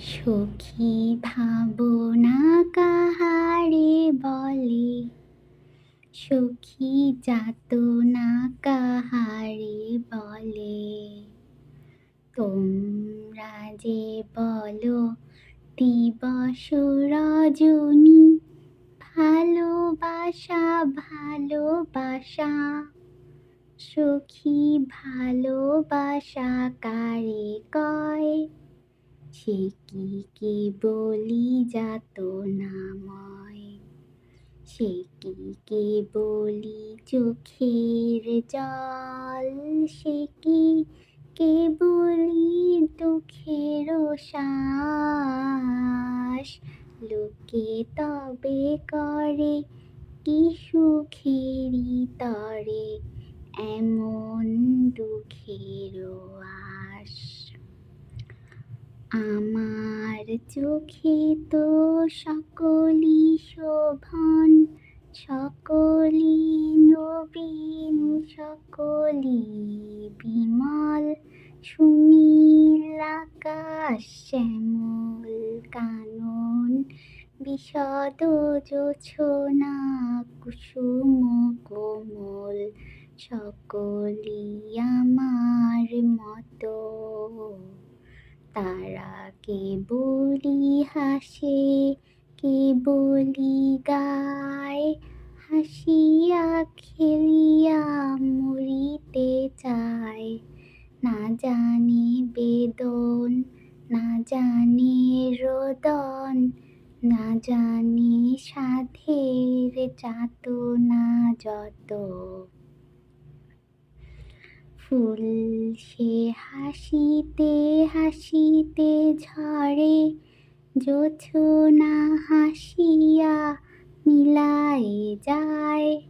সখী ভাবনা কাহারে বলে? সখী যাতনা কাহারে বলে? তোমরা যে বলো, দিবস রজনী, ভালোবাসা ভালোবাসা। সখী ভালোবাসা কারে কয়? সে কি কে বলি যাত নাময় সে কি কে বলি চোখের জল? সে কি কে বলি দুঃখের শ্বাস? লোকে তবে করে কি সুখেরই তরে? এমন দুঃখের আশ আমার চোখে তো সকলি শোভন সকলি নবীন সকলি বিমল। সুনীল আকাশ শ্যামল কানন বিশদ জোছনা কুসুম কোমল সকলি তারা কে বলি হাসে, কে বলি গায়? হাসিয়া খেলিয়া মরিতে চায়। না জানি বেদন, না জানি রোদন, না জানি সাধের না যত। ফুল সে হাসিতে হাসিতে ঝরে জোছনা হাসিয়া মিলায় যায়।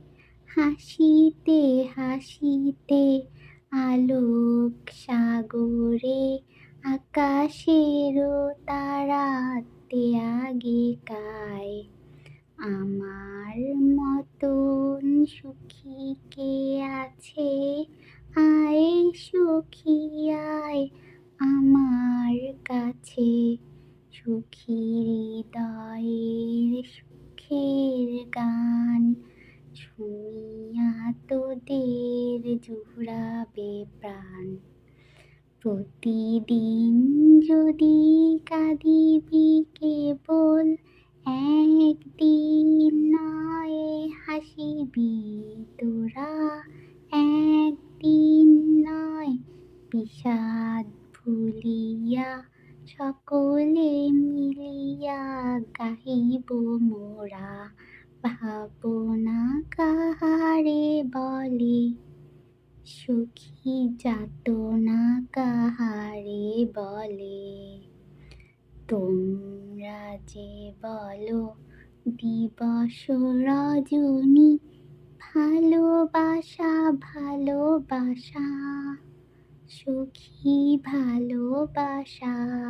হাসিতে হাসিতে আলোক সাগরে আকাশেরও তারাতে আগে কায়। আমার মতন সুখী কে আছে? কাছে সুখী হৃদয়ের সুখের গান। শুনিয়া তোদের জুড়াবে প্রাণ। প্রতিদিন যদি কাঁদিবি কেবল, একদিন নয় হাসিবি তোরা, একদিন নয় বিষাদ গাহিব মোরা ভাবনা কাহারে বলে। সুখী যাতনা কাহারে বলে। তোমরা যে বলো দিবস রজনী, ভালোবাসা ভালোবাসা, সুখী ভালোবাসা।